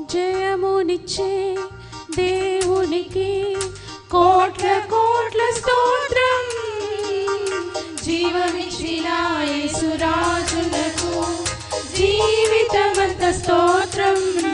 జయమునిచ్చే దేవునికి కోట్ల కోట్ల స్తోత్రం. జీవమిచ్చిన యేసురాజులకు జీవితమంత స్తోత్రం.